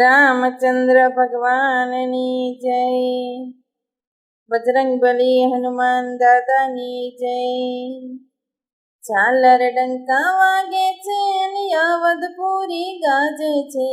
રામચંદ્ર ભગવાનની જય. બજરંગબલી હનુમાન દાદાની જય. ઝાલર ડંકા વાગે છે અવધપુરી ગાજે છે.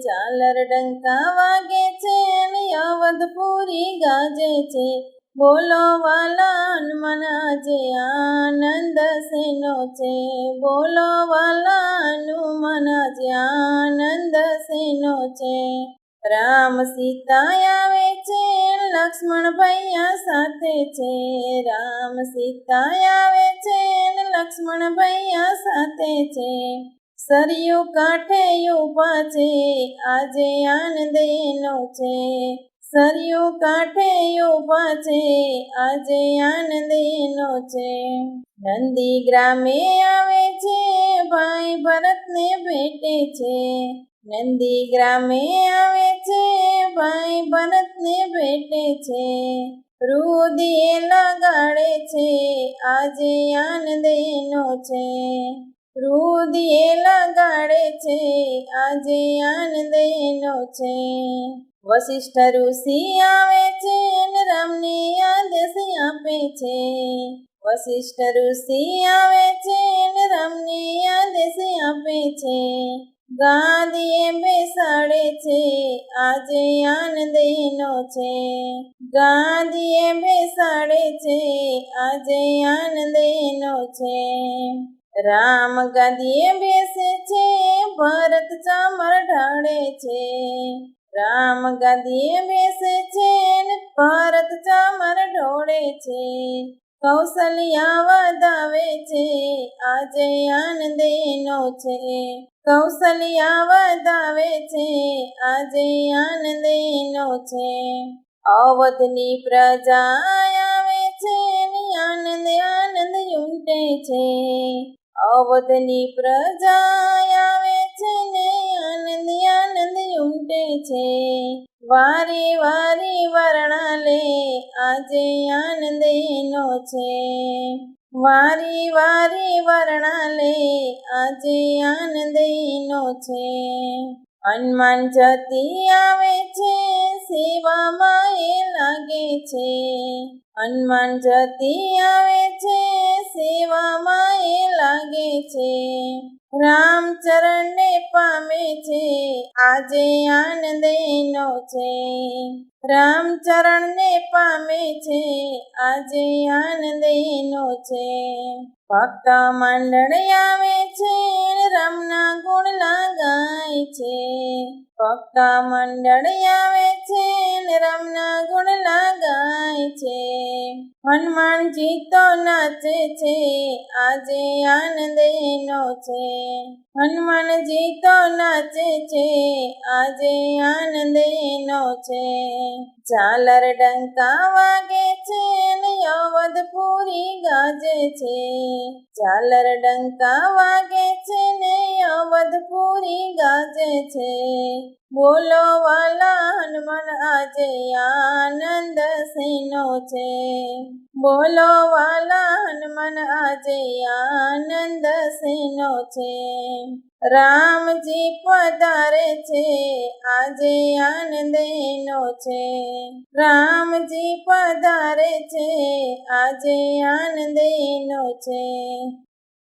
ઝાલર ડંકા વાગે છે અવધપુરી ગાજે છે. બોલો વાલાન મના જે આનંદ સેનો છે. બોલો વાલાનું મના જે આનંદ સેનો છે. રામ સીતા આવે છે, લક્ષ્મણ ભૈયા સાથે છે. રામ સીતા આવે છે, લક્ષ્મણ ભૈયા સાથે છે. સરયુ કાંઠે ઊભા છે, આજે આનંદ એનો છે. સરયુ કાંઠે ઊભા છે, આજે આનંદનો છે. નંદી ગ્રામે આવે છે, ભાઈ ભરતને ભેટે છે. નંદી ગ્રામે આવે છે, ભાઈ ભરતને ભેટે છે. રુદિએ લગાડે છે, આજે આનંદનો છે. રુદિએ લગાડે છે, આજે આનંદ એનો છે. વશિષ્ઠ ઋષિ આવે છે રામને આદેશ આપે છે. વશિષ્ઠ ઋષિ આવે છે રામને આદેશ આપે છે. ગાદીએ બેસાડે છે, આજે આનંદ એનો છે. ગાદીએ બેસાડે છે, આજે આનંદ એનો છે. રામ ગાદીએ બેસે છે, ભરત ચામર ઢાળે છે. રામ ગાદીએ બેસે છે ભરત ચામર ઢોળે છે. કૌશલ્યા વધાવે છે, આજે આનંદ એનો છે. કૌશલ્યા વધાવે છે, આજે આનંદ એનો છે. અવધની પ્રજા આવે છે આનંદ આનંદ ઉમટે છે. અવધની પ્રજા આવે છે ને આનંદ આનંદ ઉમટે છે. વારે વારે વર્ણાલે, આજે આનંદ એનો છે. વારી વારી વર્ણાલે, આજે આનંદ એનો છે. હનુમાન જતી આવે છે, સેવામાં એ લાગે છે. હનુમાન જતી આવે છે સેવામાં એ લાગે છે. રામચરણને પામે છે. આજે આનંદ એનો છે. રામચરણને પામે છે. આજે આનંદ એનો છે. ભક્ત મંડળ આવે છે રામના ગુણ લગાય છે. ભક્ત મંડળ આવે છે રામના ગુણ હનુમાનજી તો નાચે છે, આજે આનંદ એનો છે હનુમાનજી તો નાચે છે, આજે આનંદ એનો છે ઝાલર ડંકા વાગે છે ને અવધપુરી ગાજે છે. ઝાલર ડંકા વાગે છે ને અવધપુરી ગાજે છે. બોલો વાલાન મન આજે આનંદ સેનો છે? બોલો વાલાન મન આજે આનંદ સેનો છે? રામજી પધારે છે, આજે આનંદ એનો છે. રામજી પધારે છે, આજે આનંદ એનો છે.